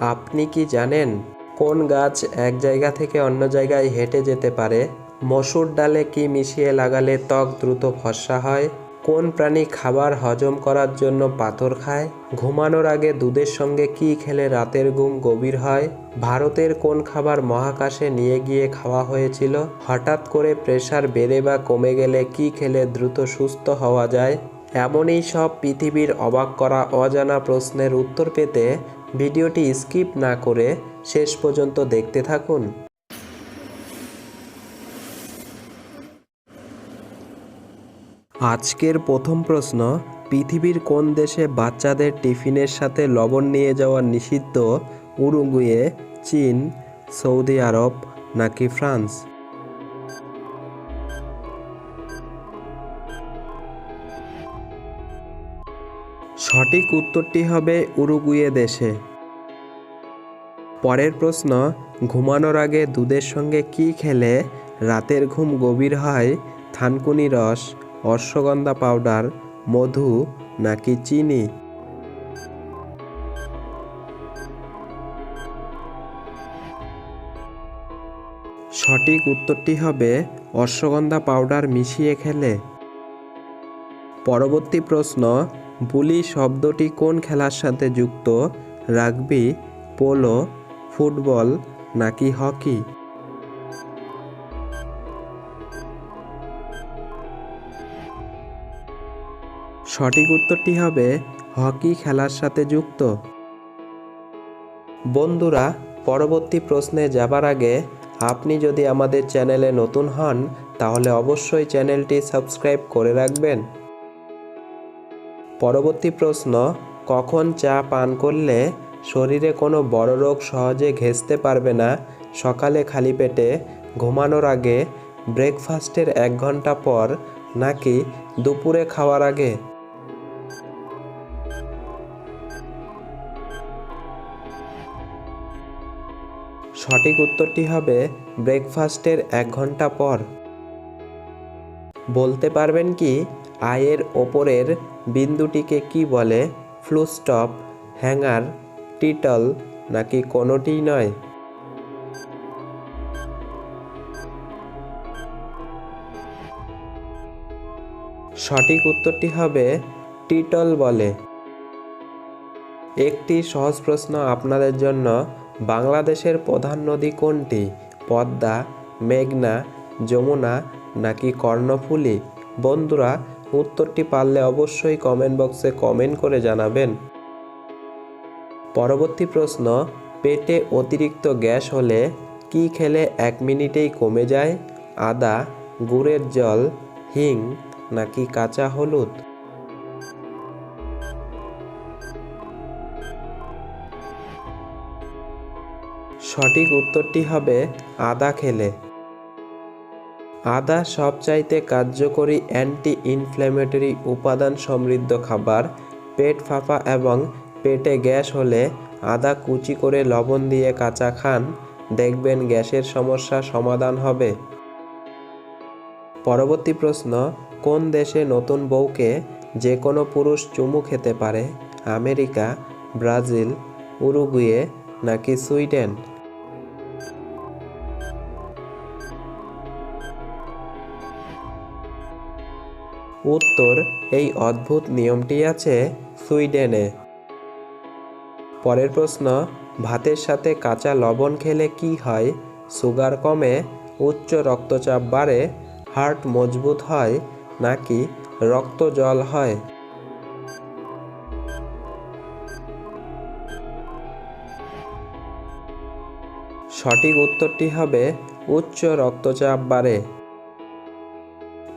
আপনি কি জানেন কোন গাছ এক জায়গা থেকে অন্য জায়গায় হেঁটে যেতে পারে? মসুর ডালে কি মিশিয়ে লাগালে ত্বক দ্রুত ফর্সা হয়? কোন প্রাণী খাবার হজম করার জন্য পাথর খায়? ঘুমানোর আগে দুধের সঙ্গে কি খেলে রাতের ঘুম গভীর হয়? ভারতের কোন খাবার মহাকাশে নিয়ে গিয়ে খাওয়া হয়েছিল? হঠাৎ করে প্রেশার বেড়ে বা কমে গেলে কি খেলে দ্রুত সুস্থ হওয়া যায়? এমনই সব পৃথিবীর অবাক করা অজানা প্রশ্নের উত্তর পেতে ভিডিওটি স্কিপ না করে শেষ পর্যন্ত দেখতে থাকুন। আজকের প্রথম প্রশ্ন, পৃথিবীর কোন দেশে বাচ্চাদের টিফিনের সাথে লবণ নিয়ে যাওয়া নিষিদ্ধ? উরুগুয়ে, চীন, সৌদি আরব নাকি ফ্রান্স? সঠিক উত্তরটি হবে উরুগুয়ে দেশে। পরের প্রশ্ন, ঘুমানোর আগে দুধের সঙ্গে কি খেলে রাতের ঘুম গভীর হয়? থানকুনি রস অশ্বগন্ধা পাউডার, মধু নাকি চিনি? সঠিক উত্তরটি হবে অশ্বগন্ধা পাউডার মিশিয়ে খেলে। পরবর্তী প্রশ্ন বুলি শব্দটি কোন খেলার সাথে যুক্ত? রাগবি, পোলো, ফুটবল, নাকি হকি? সঠিক উত্তরটি হবে হকি খেলার সাথে যুক্ত। বন্ধুরা, পরবর্তী প্রশ্নে যাবার আগে আপনি যদি আমাদের চ্যানেলে নতুন হন, তাহলে অবশ্যই চ্যানেলটি সাবস্ক্রাইব করে রাখবেন। পরবর্তী প্রশ্ন, কখন চা পান করলে শরীরে কোনো বড় রোগ সহজে ঘেঁচতে পারবে না? সকালে খালি পেটে ঘুমানোর আগে, ব্রেকফাস্টের এক ঘণ্টা পর নাকি দুপুরে খাওয়ার আগে? সঠিক উত্তরটি হবে ব্রেকফাস্টের এক ঘণ্টা পর। বলতে পারবেন কি আয়ের ওপরের বিন্দুটিকে কি বলে? ফ্লুস্টপ হ্যাঙ্গার, টিটল নাকি কোনোটিই নয়? সঠিক উত্তরটি হবে টিটল বলে। একটি সহজ প্রশ্ন আপনাদের জন্য। বাংলাদেশের প্রধান নদী কোনটি? পদ্মা, মেঘনা, যমুনা নাকি কর্ণফুলী? বন্ধুরা উত্তরটি পারলে অবশ্যই কমেন্ট বক্সে কমেন্ট করে জানাবেন। পরবর্তী প্রশ্ন, পেটে অতিরিক্ত গ্যাস হলে কি খেলে এক মিনিটেই কমে যায়? আদা, গুড়ের জল, হিং নাকি কাঁচা হলুদ? সঠিক উত্তরটি হবে আদা খেলে। আদা সবচাইতে কার্যকরী অ্যান্টি ইনফ্ল্যামেটরি উপাদান সমৃদ্ধ খাবার, পেট ফাঁপা এবং পেটে গ্যাস হলে আদা কুচি করে লবণ দিয়ে কাঁচা খান, দেখবেন গ্যাসের সমস্যা সমাধান হবে। পরবর্তী প্রশ্ন, কোন দেশে নতুন বউকে যে কোনো পুরুষ চুমু খেতে পারে? আমেরিকা, ব্রাজিল, উরুগুয়ে নাকি সুইডেন? উত্তর, এই অদ্ভুত নিয়মটি আছে সুইডেনে। পরের প্রশ্ন, ভাতের সাথে কাঁচা লবণ খেলে কি হয়? সুগার কমে, উচ্চ রক্তচাপ বাড়ে, হার্ট মজবুত হয়, নাকি রক্ত জল হয়? সঠিক উত্তরটি হবে, উচ্চ রক্তচাপ বাড়ে।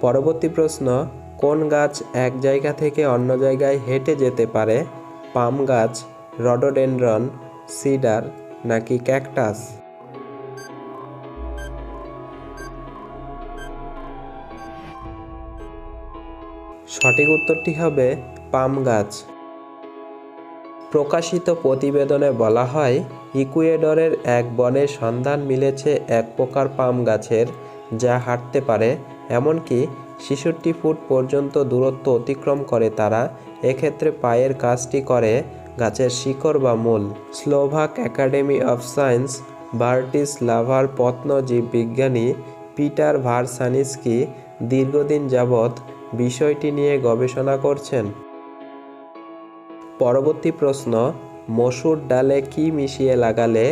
পরবর্তী প্রশ্ন কোন গাছ এক জায়গা থেকে অন্য জায়গায় হেঁটে যেতে পারে? পাম গাছ, রডোডেনড্রন, সিডার নাকি ক্যাকটাস? সঠিক উত্তরটি হবে পাম গাছ। প্রকাশিত প্রতিবেদনে বলা হয়, ইকুয়েডরের এক বনের সন্ধান মিলেছে এক প্রকার পাম গাছের, যা হাঁটতে পারে, এমনকি ছেষট্টি ফুট পর্যন্ত দূরত্ব অতিক্রম করে তারা, এক্ষেত্রে পায়ের কাজটি করে গাছের শিকড় বা মূল। স্লোভাক একাডেমি অফ সায়েন্স, বার্টিস লাভার প্রত্নজীব বিজ্ঞানী পিটার ভারসানিস্কি দীর্ঘদিন যাবৎ বিষয়টি নিয়ে গবেষণা করছেন। পরবর্তী প্রশ্ন, মসুর ডালে কি মিশিয়ে লাগালে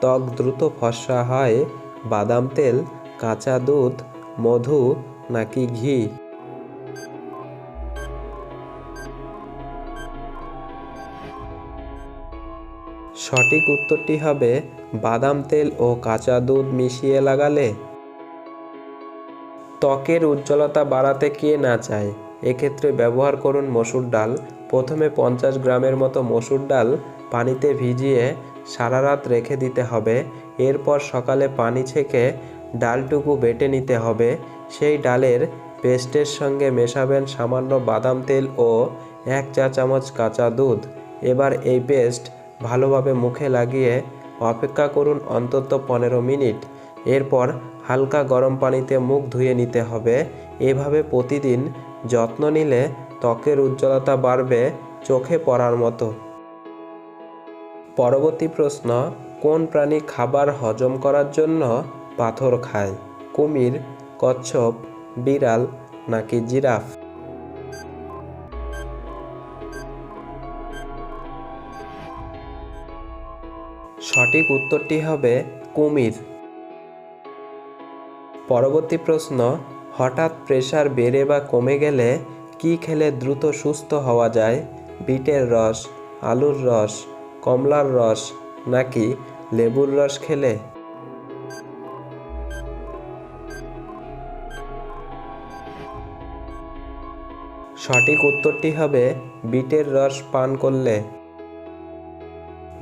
ত্বক দ্রুত ফসা হয়? বাদাম তেল, কাঁচা দুধ, মধু নাকি ঘি? সঠিক উত্তরটি হবে বাদাম তেল ও কাঁচা দুধ মিশিয়ে লাগালে। ত্বকের উজ্জ্বলতা বাড়াতে কে না চায়? এক্ষেত্রে ব্যবহার করুন মসুর ডাল। প্রথমে পঞ্চাশ গ্রামের মতো মসুর ডাল পানিতে ভিজিয়ে সারা রাত রেখে দিতে হবে। এরপর সকালে পানি ছেঁকে ডালটুকু বেটে নিতে হবে। সেই ডালের পেস্টের সঙ্গে মেশাবেন সামান্য বাদাম তেল ও এক চা চামচ কাঁচা দুধ। এবার এই পেস্ট ভালোভাবে মুখে লাগিয়ে অপেক্ষা করুন অন্তত পনেরো মিনিট। এরপর হালকা গরম পানিতে মুখ ধুয়ে নিতে হবে। এভাবে প্রতিদিন যত্ন নিলে ত্বকের উজ্জ্বলতা বাড়বে চোখে পড়ার মতো। পরবর্তী প্রশ্ন, কোন প্রাণী খাবার হজম করার জন্য পাথর খায়? কুমির কচ্ছপ, বিড়াল নাকি জিরাফ? সঠিক উত্তরটি হবে কুমির। পরবর্তী প্রশ্ন, হঠাৎ প্রেশার বেড়ে বা কমে গেলে কি খেলে দ্রুত সুস্থ হওয়া যায়? বিটের রস, আলুর রস, কমলার রস নাকি লেবুর রস খেলে? সঠিক উত্তরটি হবে বিটের রস পান করলে।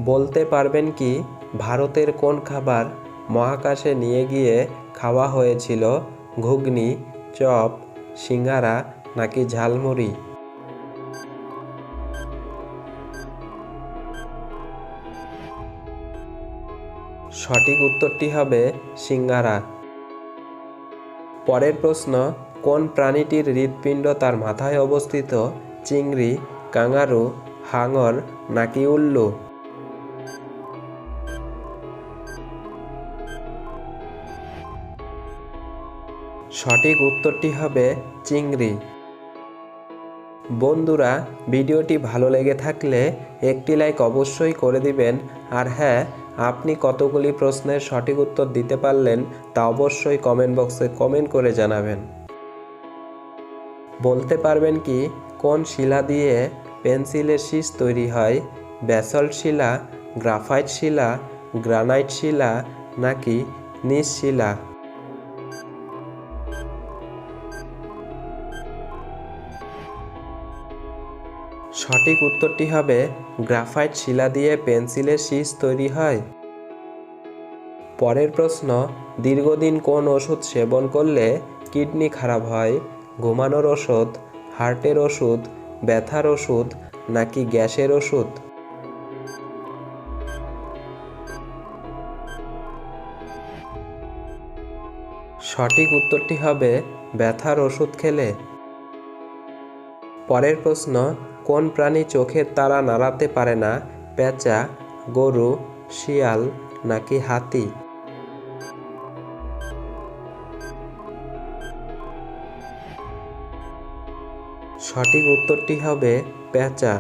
বলতে পারবেন কি, ভারতের কোন খাবার মহাকাশে নিয়ে গিয়ে খাওয়া হয়েছিল? ঘুগনি, চপ, সিঙ্গারা নাকি ঝালমুড়ি? সঠিক উত্তরটি হবে সিঙ্গারা। পরের প্রশ্ন কোন প্রাণীটির হৃৎপিণ্ড তার মাথায় অবস্থিত? চিংড়ি, কাঙারু, হাঙর, নাকি উল্লু? সঠিক উত্তরটি হবে চিংড়ি। বন্ধুরা, ভিডিওটি ভালো লেগে থাকলে একটি লাইক অবশ্যই করে দিবেন। আর হ্যাঁ আপনি কতগুলি প্রশ্নের সঠিক উত্তর দিতে পারলেন তা অবশ্যই কমেন্ট বক্সে কমেন্ট করে জানাবেন। বলতে পারবেন কি, কোন শিলা দিয়ে পেন্সিলের শীষ তৈরি হয়? ব্যাসল্ট শিলা, গ্রাফাইট শিলা, গ্রানাইট শিলা, নাকি নিস শিলা? সঠিক উত্তরটি হবে, গ্রাফাইট শিলা দিয়ে পেন্সিলের শীষ তৈরি হয়। পরের প্রশ্ন, দীর্ঘদিন কোন ওষুধ সেবন করলে কিডনি খারাপ হয়? ঘুমানোর ওষুধ, হার্টের ওষুধ, ব্যথার ওষুধ, নাকি গ্যাসের ওষুধ? সঠিক উত্তরটি হবে ব্যথার ওষুধ খেলে। পরের প্রশ্ন, কোন প্রাণী চোখের তারা নাড়াতে পারে না? পেঁচা, গরু, শিয়াল, নাকি হাতি? সঠিক উত্তরটি হবে পেঁচা।